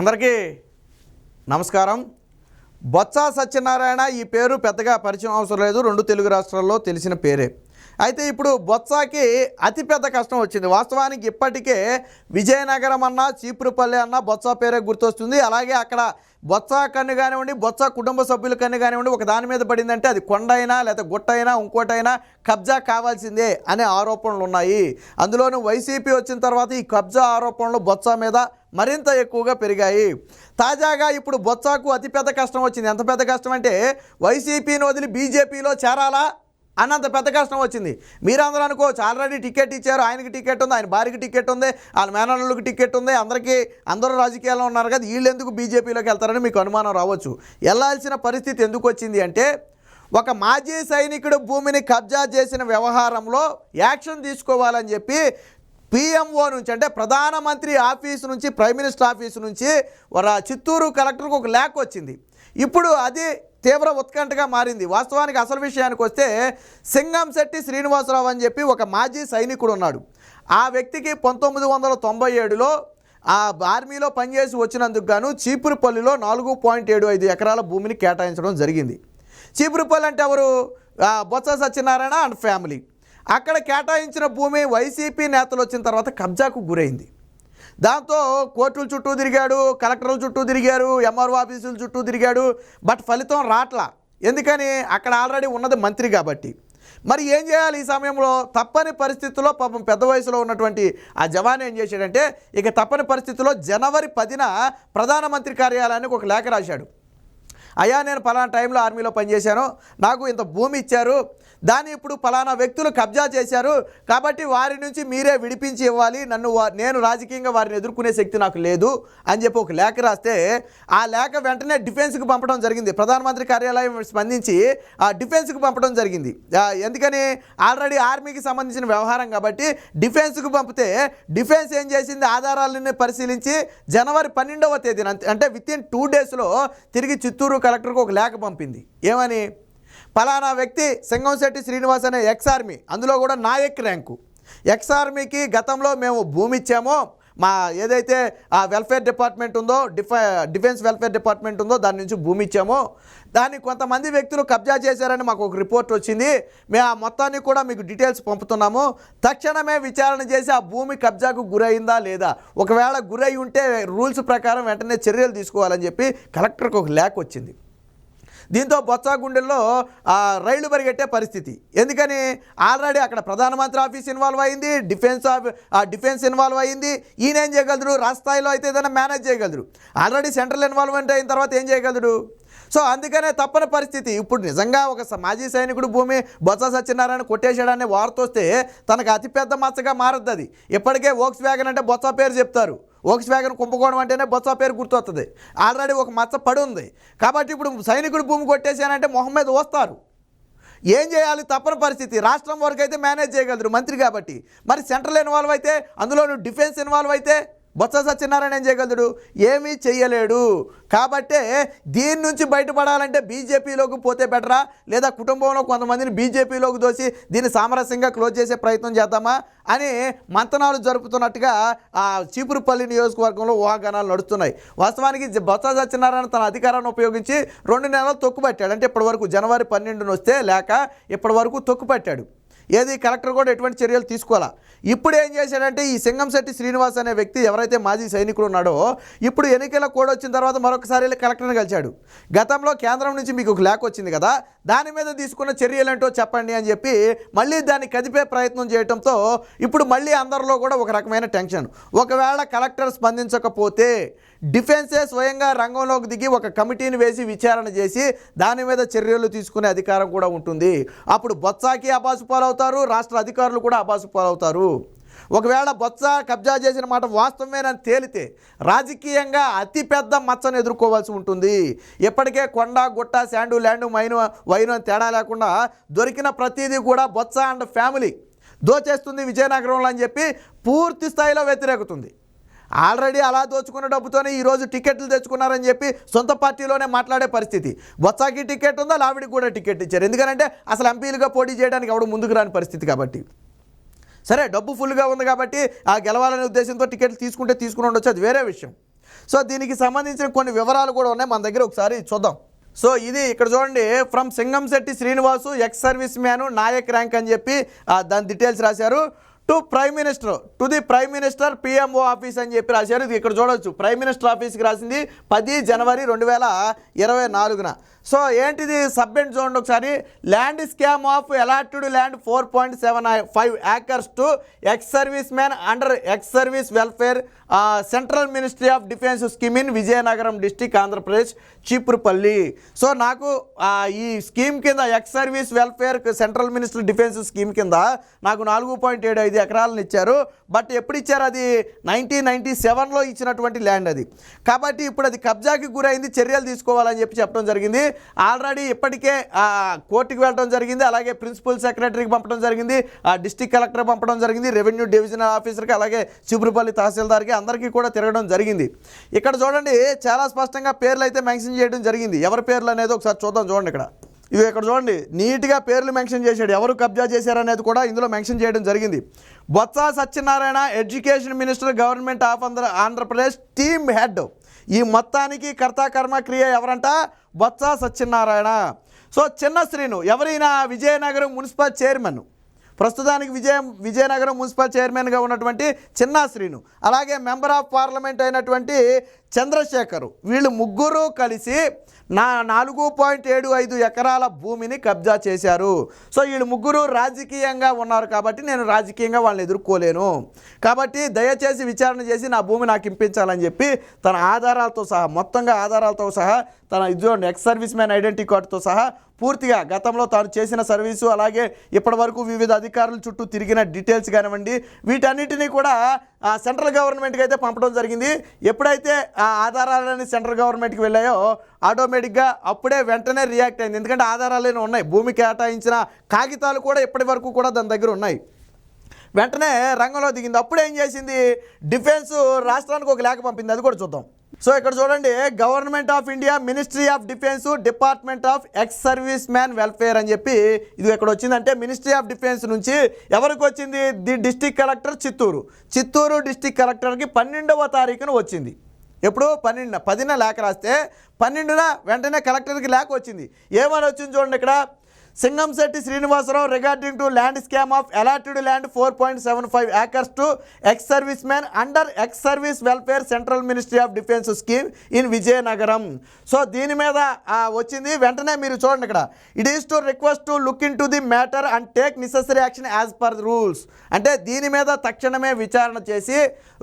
అందరికీ నమస్కారం. బొత్స సత్యనారాయణ ఈ పేరు పెద్దగా పరిచయం అవసరం లేదు రెండు తెలుగు రాష్ట్రాల్లో తెలిసిన పేరే. అయితే ఇప్పుడు బొత్సాకి అతిపెద్ద కష్టం వచ్చింది. వాస్తవానికి ఇప్పటికే విజయనగరం అన్నా చీపురుపల్లి అన్నా బొత్స పేరే గుర్తొస్తుంది. అలాగే అక్కడ బొత్స కన్ను కానివ్వండి బొత్స కుటుంబ సభ్యుల కన్ను కానివ్వండి ఒక దాని మీద పడిందంటే అది కొండ అయినా లేదా గుట్ట అయినా ఇంకోటైనా కబ్జా కావాల్సిందే అనే ఆరోపణలు ఉన్నాయి. అందులోనూ వైసీపీ వచ్చిన తర్వాత ఈ కబ్జా ఆరోపణలు బొత్స మీద మరింత ఎక్కువగా పెరిగాయి. తాజాగా ఇప్పుడు బొత్సాకు అతిపెద్ద కష్టం వచ్చింది. ఎంత పెద్ద కష్టం అంటే వైసీపీని వదిలి బీజేపీలో చేరాలా? అన్నంత పెద్ద కష్టం వచ్చింది. మీరందరూ అనుకోవచ్చు ఆల్రెడీ టికెట్ ఇచ్చారు ఆయనకి టికెట్ ఉంది ఆయన భార్యకి టికెట్ ఉంది వాళ్ళ మేనల్లుకి టికెట్ ఉంది అందరికీ అందరూ రాజకీయాల్లో ఉన్నారు కదా వీళ్ళు ఎందుకు బీజేపీలోకి వెళ్తారని మీకు అనుమానం రావచ్చు. వెళ్ళాల్సిన పరిస్థితి ఎందుకు వచ్చింది అంటే ఒక మాజీ సైనికుడు భూమిని కబ్జా చేసిన వ్యవహారంలో యాక్షన్ తీసుకోవాలని చెప్పి పిఎంఓ నుంచి అంటే ప్రధానమంత్రి ఆఫీసు నుంచి ప్రైమ్ మినిస్టర్ ఆఫీసు నుంచి చిత్తూరు కలెక్టర్కు ఒక లేఖ వచ్చింది. ఇప్పుడు అది తీవ్ర ఉత్కంఠగా మారింది. వాస్తవానికి అసలు విషయానికి వస్తే సింగంశెట్టి శ్రీనివాసరావు అని చెప్పి ఒక మాజీ సైనికుడు ఉన్నాడు. ఆ వ్యక్తికి పంతొమ్మిది వందల తొంభై ఏడులో ఆ ఆర్మీలో పనిచేసి వచ్చినందుకు గాను చీపురుపల్లిలో నాలుగు పాయింట్ ఏడు ఐదు ఎకరాల భూమిని కేటాయించడం జరిగింది. చీపురుపల్లి అంటే ఎవరు? Botsa Satyanarayana and family. అక్కడ కేటాయించిన భూమి వైసీపీ నేతలు వచ్చిన తర్వాత కబ్జాకు గురైంది. దాంతో కోర్టుల చుట్టూ తిరిగాడు కలెక్టర్ల చుట్టూ తిరిగారు ఎంఆర్ఓ ఆఫీసుల చుట్టూ తిరిగాడు బట్ ఫలితం రాట్లా. ఎందుకని? అక్కడ ఆల్రెడీ ఉన్నది మంత్రి కాబట్టి. మరి ఏం చేయాలి ఈ సమయంలో? తప్పని పరిస్థితుల్లో పాపం పెద్ద వయసులో ఉన్నటువంటి ఆ జవాన్ ఏం చేశాడంటే ఇక తప్పని పరిస్థితుల్లో జనవరి పదిన ప్రధానమంత్రి కార్యాలయానికి ఒక లేఖ రాశాడు. అయ్యా నేను పలానా టైంలో ఆర్మీలో పనిచేశాను. నాకు ఇంత భూమి ఇచ్చారు. దాన్ని ఇప్పుడు ఫలానా వ్యక్తులు కబ్జా చేశారు. కాబట్టి వారి నుంచి మీరే విడిపించి ఇవ్వాలి. నన్ను నేను రాజకీయంగా వారిని ఎదుర్కొనే శక్తి నాకు లేదు అని చెప్పి ఒక లేఖ రాస్తే ఆ లేఖ వెంటనే డిఫెన్స్కి పంపడం జరిగింది. ప్రధానమంత్రి కార్యాలయం స్పందించి ఆ డిఫెన్స్కి పంపడం జరిగింది. ఎందుకని? ఆల్రెడీ ఆర్మీకి సంబంధించిన వ్యవహారం కాబట్టి డిఫెన్స్కి పంపితే డిఫెన్స్ ఏం చేసింది? ఆధారాలను పరిశీలించి జనవరి పన్నెండవ తేదీన అంటే విత్ ఇన్ టూ డేస్లో తిరిగి చిత్తూరు కలెక్టర్కు ఒక లేఖ పంపింది. ఏమని? పలానా వ్యక్తి సింగంశెట్టి శ్రీనివాస్ అనే ఎక్స్ ఆర్మీ అందులో కూడా నాయక్ ర్యాంకు. ఎక్స్ ఆర్మీకి గతంలో మేము భూమి ఇచ్చామో మా ఏదైతే ఆ వెల్ఫేర్ డిపార్ట్మెంట్ ఉందో డిఫె డిఫెన్స్ వెల్ఫేర్ డిపార్ట్మెంట్ ఉందో దాని నుంచి భూమి ఇచ్చామో దాన్ని కొంతమంది వ్యక్తులు కబ్జా చేశారని మాకు ఒక రిపోర్ట్ వచ్చింది. మేము ఆ మొత్తాన్ని కూడా మీకు డీటెయిల్స్ పంపుతున్నాము. తక్షణమే విచారణ చేసి ఆ భూమి కబ్జాకు గురైందా లేదా? ఒకవేళ గురై ఉంటే రూల్స్ ప్రకారం వెంటనే చర్యలు తీసుకోవాలని చెప్పి కలెక్టర్కి ఒక లేఖ వచ్చింది. దీంతో బొత్సాగుండెల్లో రైళ్ళు పరిగెట్టే పరిస్థితి. ఎందుకని? ఆల్రెడీ అక్కడ ప్రధానమంత్రి ఆఫీస్ ఇన్వాల్వ్ అయింది డిఫెన్స్ ఆఫ్ ఆ డిఫెన్స్ ఇన్వాల్వ్ అయింది. ఈయన ఏం చేయగలరు రాష్ట్రస్థాయిలో అయితే ఏదైనా మేనేజ్ చేయగలరు ఆల్రెడీ సెంట్రల్ ఇన్వాల్వ్మెంట్ అయిన తర్వాత ఏం చేయగలరు సో అందుకనే తప్పని పరిస్థితి. ఇప్పుడు నిజంగా ఒక మాజీ సైనికుడు భూమి బొత్స సత్యనారాయణ కొట్టేశాడనే వార్త వస్తే తనకు అతిపెద్ద మచ్చగా మారద్దు అది ఇప్పటికే వోక్స్ వ్యాగన్ అంటే బొత్స పేరు చెప్తారు. వోక్స్ వ్యాగన్ కుంభకోణం అంటేనే బొత్స పేరు గుర్తొస్తుంది ఆల్రెడీ ఒక మచ్చ పడి ఉంది కాబట్టి ఇప్పుడు సైనికుడు భూమి కొట్టేశానంటే మొహం మీద వస్తారు ఏం చేయాలి? తప్పని పరిస్థితి. రాష్ట్రం వరకు అయితే మేనేజ్ చేయగలరు మంత్రి కాబట్టి. మరి సెంట్రల్ ఇన్వాల్వ్ అయితే అందులోనూ డిఫెన్స్ ఇన్వాల్వ్ అయితే బొత్స సత్యనారాయణ ఏం చేయగలడు ఏమీ చేయలేడు. కాబట్టే దీని నుంచి బయటపడాలంటే బీజేపీలోకి పోతే బెటరా? లేదా కుటుంబంలో కొంతమందిని బీజేపీలోకి దోసి దీన్ని సామరస్యంగా క్లోజ్ చేసే ప్రయత్నం చేద్దామా? అని మంతనాలు జరుపుతున్నట్టుగా ఆ చీపురుపల్లి నియోజకవర్గంలో ఊహాగానాలు నడుస్తున్నాయి. వాస్తవానికి బొత్స సత్యనారాయణ తన అధికారాన్ని ఉపయోగించి రెండు నెలలు తొక్కుపట్టాడు అంటే ఇప్పటివరకు జనవరి పన్నెండున వస్తే లేక ఇప్పటివరకు తొక్కుపట్టాడు ఏది కలెక్టర్ కూడా ఎటువంటి చర్యలు తీసుకోవాలా? ఇప్పుడు ఏం చేశాడంటే ఈ సింగంశెట్టి శ్రీనివాస్ అనే వ్యక్తి ఎవరైతే మాజీ సైనికుడు ఉన్నాడో ఇప్పుడు ఎన్నికల కోడ్ వచ్చిన తర్వాత మరొకసారి కలెక్టర్ని కలిశాడు. గతంలో కేంద్రం నుంచి మీకు ఒక లేఖ వచ్చింది కదా దాని మీద తీసుకున్న చర్యలు ఏంటో చెప్పండి అని చెప్పి మళ్ళీ దాన్ని కదిపే ప్రయత్నం చేయడంతో ఇప్పుడు మళ్ళీ అందరిలో కూడా ఒక రకమైన టెన్షన్. ఒకవేళ కలెక్టర్ స్పందించకపోతే డిఫెన్సే స్వయంగా రంగంలోకి దిగి ఒక కమిటీని వేసి విచారణ చేసి దాని మీద చర్యలు తీసుకునే అధికారం కూడా ఉంటుంది. అప్పుడు బొత్సాకి అబాసు పాలవుతారు రాష్ట్ర అధికారులు కూడా అబాసు పాలవుతారు. ఒకవేళ బొత్స కబ్జా చేసిన మాట వాస్తవమేనని తేలితే రాజకీయంగా అతిపెద్ద మచ్చను ఎదుర్కోవాల్సి ఉంటుంది. ఇప్పటికే కొండ గుట్ట శాండు ల్యాండు మైను వైను అని తేడా లేకుండా దొరికిన ప్రతిదీ కూడా బొత్స అండ్ ఫ్యామిలీ దోచేస్తుంది విజయనగరంలో అని చెప్పి పూర్తి స్థాయిలో వ్యతిరేకుతుంది. ఆల్రెడీ అలా దోచుకున్న డబ్బుతోనే ఈరోజు టికెట్లు తెచ్చుకున్నారని చెప్పి సొంత పార్టీలోనే మాట్లాడే పరిస్థితి. బొత్సాకి టికెట్ ఉందా లావిడికి కూడా టికెట్ ఇచ్చారు. ఎందుకంటే అసలు ఎంపీలుగా పోటీ చేయడానికి ఎవడు ముందుకు రాని పరిస్థితి కాబట్టి. సరే డబ్బు ఫుల్గా ఉంది కాబట్టి ఆ గెలవాలనే ఉద్దేశంతో టికెట్లు తీసుకుంటే తీసుకుని ఉండొచ్చు. అది వేరే విషయం. సో దీనికి సంబంధించిన కొన్ని వివరాలు కూడా ఉన్నాయి. మన దగ్గర ఒకసారి చూద్దాం. సో ఇది ఇక్కడ చూడండి. From Singamsetti Srinivasu ex service man Naik rank అని చెప్పి దాని డీటెయిల్స్ రాశారు. To prime minister to the prime minister PMO office అని చెప్పి రాశారు. ఇది ఇక్కడ చూడొచ్చు. ప్రైమ్ మినిస్టర్ ఆఫీస్కి రాసింది పది జనవరి రెండు వేల ఇరవై నాలుగున. సో ఏంటిది సబ్మిట్ చూడండి ఒకసారి? Land scam of allotted land four point seven five acres to ex service man under ex service welfare central ministry of defence scheme in Vizianagaram district Andhra Pradesh Cheepurupalli so నాకు ఈ scheme కింద ex service welfare central minister defence scheme కింద నాకు నాలుగు point ఏడు ఐదు ఎకరాలను ఇచ్చారు. బట్ ఎప్పుడు ఇచ్చారు అది? నైన్టీన్ నైన్టీ సెవెన్లో ఇచ్చినటువంటి ల్యాండ్ అది. కాబట్టి ఇప్పుడు అది కబ్జాకి గురైంది చర్యలు తీసుకోవాలని చెప్పి చెప్పడం జరిగింది. ఆల్రెడీ ఇప్పటికే కోర్టుకి వెళ్ళడం జరిగింది. అలాగే ప్రిన్సిపల్ సెక్రటరీకి పంపడం జరిగింది. ఆ డిస్టిక్ కలెక్టర్ పంపడం జరిగింది. రెవెన్యూ డివిజనల్ ఆఫీసర్కి అలాగే చిపురుపల్లి తహసీల్దార్కి అందరికీ కూడా తిరగడం జరిగింది. ఇక్కడ చూడండి చాలా స్పష్టంగా పేర్లు అయితే మెన్షన్ చేయడం జరిగింది. ఎవరి పేర్లు అనేది ఒకసారి చూద్దాం చూడండి ఇక్కడ. ఇవి ఇక్కడ చూడండి నీట్గా పేర్లు మెన్షన్ చేశాడు. ఎవరు కబ్జా చేశారనేది కూడా ఇందులో మెన్షన్ చేయడం జరిగింది. Botsa Satyanarayana education minister government of Andhra Andhra Pradesh team head. ఈ మొత్తానికి కర్త కర్మ క్రియ ఎవరంట? బొత్స సత్యనారాయణ. సో చిన్న శ్రీను ఎవరైనా విజయనగరం మున్సిపల్ చైర్మన్? ప్రస్తుతానికి విజయ విజయనగరం మున్సిపల్ చైర్మన్గా ఉన్నటువంటి చిన్న శ్రీను అలాగే మెంబర్ ఆఫ్ పార్లమెంట్ అయినటువంటి చంద్రశేఖరు వీళ్ళు ముగ్గురు కలిసి నా నాలుగు పాయింట్ ఏడు ఐదు ఎకరాల భూమిని కబ్జా చేశారు. సో వీళ్ళు ముగ్గురు రాజకీయంగా ఉన్నారు కాబట్టి నేను రాజకీయంగా వాళ్ళని ఎదుర్కోలేను. కాబట్టి దయచేసి విచారణ చేసి నా భూమి నాకు ఇంపించాలని చెప్పి తన ఆధారాలతో సహా మొత్తంగా ఆధారాలతో సహా తన ఇదిగోండి ఎక్స్ సర్వీస్ మ్యాన్ ఐడెంటిటీ కార్డుతో సహా పూర్తిగా గతంలో తాను చేసిన సర్వీసు అలాగే ఇప్పటి వరకు వివిధ అధికారుల చుట్టూ తిరిగిన డీటెయిల్స్ కానివ్వండి వీటన్నిటినీ కూడా సెంట్రల్ గవర్నమెంట్కి అయితే పంపడం జరిగింది. ఎప్పుడైతే ఆ ఆధారాలన్నీ సెంట్రల్ గవర్నమెంట్కి వెళ్ళాయో ఆటోమేటిక్గా అప్పుడే వెంటనే రియాక్ట్ అయింది. ఎందుకంటే ఆధారాలు ఉన్నాయి. భూమి కేటాయించిన కాగితాలు కూడా ఇప్పటి వరకు కూడా దాని దగ్గర ఉన్నాయి. వెంటనే రంగంలో దిగింది. అప్పుడు ఏం చేసింది? డిఫెన్స్ రాష్ట్రానికి ఒక లేఖ పంపింది. అది కూడా చూద్దాం. సో ఇక్కడ చూడండి government of India ministry of defence department of ex service man welfare అని చెప్పి ఇది ఎక్కడ వచ్చిందంటే మినిస్ట్రీ ఆఫ్ డిఫెన్స్ నుంచి ఎవరికి వచ్చింది? The district collector Chittoor. Chittoor district కలెక్టర్కి పన్నెండవ తారీఖున వచ్చింది. ఎప్పుడు? పన్నెండున. పదిన లేఖ రాస్తే పన్నెండున వెంటనే కలెక్టర్కి లేఖ వచ్చింది. ఏమని వచ్చింది చూడండి ఇక్కడ? Singamsetti Srinivasa Rao regarding to land scam of allotted land four point seven five acres to ex service man under ex service welfare central ministry of defence scheme in Vizianagaram so దీని మీద వచ్చింది. వెంటనే మీరు చూడండి ఇక్కడ. It is to request to look in to the matter and take necessary action as per rules అంటే దీని మీద తక్షణమే విచారణ చేసి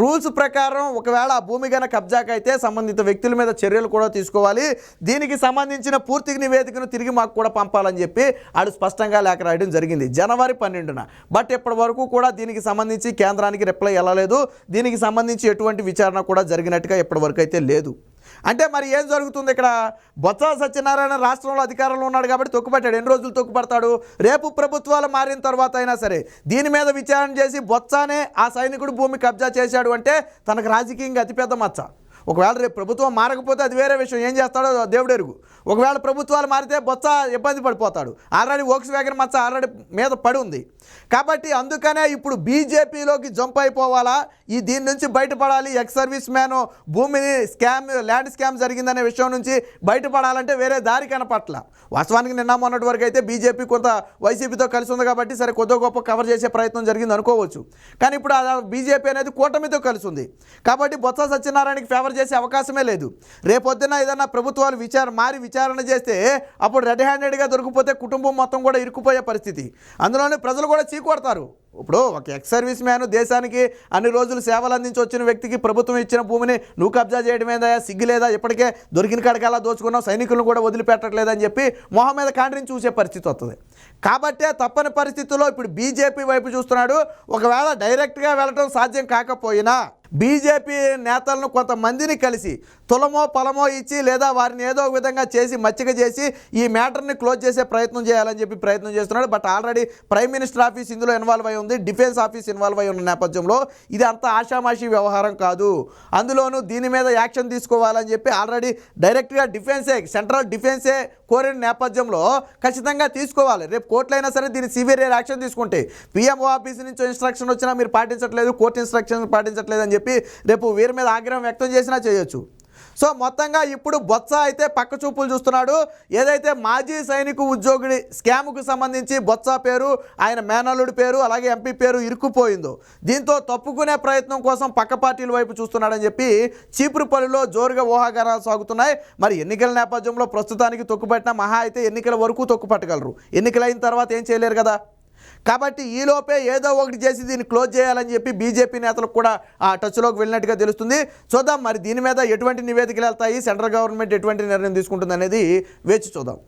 రూల్స్ ప్రకారం ఒకవేళ ఆ భూమి గన కబ్జాకైతే సంబంధిత వ్యక్తుల మీద చర్యలు కూడా తీసుకోవాలి. దీనికి సంబంధించిన పూర్తి నివేదికను తిరిగి మాకు కూడా పంపాలని చెప్పి ఆడు స్పష్టంగా లేఖ రాయడం జరిగింది. జనవరి పన్నెండున. బట్ ఇప్పటి వరకు కూడా దీనికి సంబంధించి కేంద్రానికి రిప్లై వెళ్ళలేదు దీనికి సంబంధించి ఎటువంటి విచారణ కూడా జరిగినట్టుగా ఇప్పటి వరకు అయితే లేదు. అంటే మరి ఏం జరుగుతుంది ఇక్కడ? బొత్స సత్యనారాయణ రాష్ట్రంలో అధికారంలో ఉన్నాడు కాబట్టి తొక్కుపట్టాడు. ఎన్ని రోజులు తొక్కుపడతాడు? రేపు ప్రభుత్వాలు మారిన తర్వాత అయినా సరే దీని మీద విచారణ చేసి బొత్సానే ఆ సైనికుడు భూమి కబ్జా చేశాడు అంటే తనకు రాజకీయంగా అతిపెద్ద మచ్చ. ఒకవేళ రేపు ప్రభుత్వం మారకపోతే అది వేరే విషయం. ఏం చేస్తాడో దేవుడు ఎరుగు. ఒకవేళ ప్రభుత్వాలు మారితే బొత్స ఇబ్బంది పడిపోతాడు. ఆల్రెడీ ఓక్స్ వ్యాగన్ మచ్చ ఆల్రెడీ మీద పడి ఉంది. కాబట్టి అందుకనే ఇప్పుడు బీజేపీలోకి జంప్ అయిపోవాలా? ఈ దీని నుంచి బయటపడాలి? ఎక్స్ సర్వీస్ మ్యాన్ భూమిని స్కామ్ ల్యాండ్ స్కామ్ జరిగిందనే విషయం నుంచి బయటపడాలంటే వేరే దారి కనపట్ల. వాస్తవానికి నిన్న మొన్నటి వరకు అయితే బీజేపీ కొంత వైసీపీతో కలిసి ఉంది కాబట్టి సరే కొద్ది గొప్ప కవర్ చేసే ప్రయత్నం జరిగింది అనుకోవచ్చు. కానీ ఇప్పుడు బీజేపీ అనేది కూటమితో కలిసి ఉంది. కాబట్టి బొత్స సత్యనారాయణకి ఫేవర్ చేసే అవకాశమే లేదు. రేపొద్దున ఏదైనా ప్రభుత్వాలు విచార మారి విచారణ చేస్తే అప్పుడు రెడ్ హ్యాండెడ్గా దొరికిపోతే కుటుంబం మొత్తం కూడా ఇరుక్కుపోయే పరిస్థితి. అందులోనే ప్రజలు కూడా చీకొడతారు ఇప్పుడు ఒక ఎక్స్ సర్వీస్ మ్యాన్ దేశానికి అన్ని రోజులు సేవలు అందించి వచ్చిన వ్యక్తికి ప్రభుత్వం ఇచ్చిన భూమిని నువ్వు కబ్జా చేయడమేదా? సిగ్గు లేదా? ఇప్పటికే దొరికిన కాడికల్లా దోచుకున్నావు? సైనికులను కూడా వదిలిపెట్టట్లేదని చెప్పి మొహం మీద కాండ్రిని చూసే పరిస్థితి వస్తుంది కాబట్టే తప్పని పరిస్థితుల్లో ఇప్పుడు బీజేపీ వైపు చూస్తున్నాడు. ఒకవేళ డైరెక్ట్గా వెళ్ళటం సాధ్యం కాకపోయినా బీజేపీ నేతలను కొంతమందిని కలిసి తులమో పొలమో ఇచ్చి లేదా వారిని ఏదో ఒక విధంగా చేసి మచ్చిక చేసి ఈ మ్యాటర్ని క్లోజ్ చేసే ప్రయత్నం చేయాలని చెప్పి ప్రయత్నం చేస్తున్నాడు. But already prime minister office ఇందులో ఇన్వాల్వ్ అయి ఉంది. డిఫెన్స్ ఆఫీస్ ఇన్వాల్వ్ అయి ఉన్న నేపథ్యంలో ఇది అంత ఆషామాషి వ్యవహారం కాదు. అందులోనూ దీని మీద యాక్షన్ తీసుకోవాలని చెప్పి ఆల్రెడీ డైరెక్ట్గా డిఫెన్సే సెంట్రల్ డిఫెన్సే కోరిన నేపథ్యంలో ఖచ్చితంగా తీసుకోవాలి. రేపు కోర్టులైనా సరే దీన్ని సివియర్ యాక్షన్ తీసుకుంటే పిఎంఓ ఆఫీస్ నుంచి ఇన్స్ట్రక్షన్ వచ్చినా మీరు పాటించట్లేదు కోర్టు ఇన్స్ట్రక్షన్ పాటించట్లేదు అని చెప్పి రేపు వీరి మీద ఆగ్రహం వ్యక్తం చేసినా చేయొచ్చు. సో మొత్తంగా ఇప్పుడు బొత్స అయితే పక్క చూపులు చూస్తున్నాడు. ఏదైతే మాజీ సైనికు ఉద్యోగుడి స్కామ్కు సంబంధించి బొత్స పేరు ఆయన మేనల్లుడి పేరు అలాగే ఎంపీ పేరు ఇరుక్కుపోయిందో దీంతో తప్పుకునే ప్రయత్నం కోసం పక్క పార్టీల వైపు చూస్తున్నాడని చెప్పి చీపురుపల్లిలో జోరుగా ఊహాగానాలు సాగుతున్నాయి. మరి ఎన్నికల నేపథ్యంలో ప్రస్తుతానికి తొక్కుపట్టిన మహా అయితే ఎన్నికల వరకు తొక్కుపట్టగలరు. ఎన్నికలైన తర్వాత ఏం చేయలేరు కదా? కాబట్టి ఈలోపే ఏదో ఒకటి చేసి దీన్ని క్లోజ్ చేయాలని చెప్పి బీజేపీ నేతలకు కూడా ఆ టచ్లోకి వెళ్ళినట్టుగా తెలుస్తుంది. చూద్దాం మరి దీని మీద ఎటువంటి నివేదికలు వెళ్తాయి సెంట్రల్ గవర్నమెంట్ ఎటువంటి నిర్ణయం తీసుకుంటుంది అనేది వేచి చూద్దాం.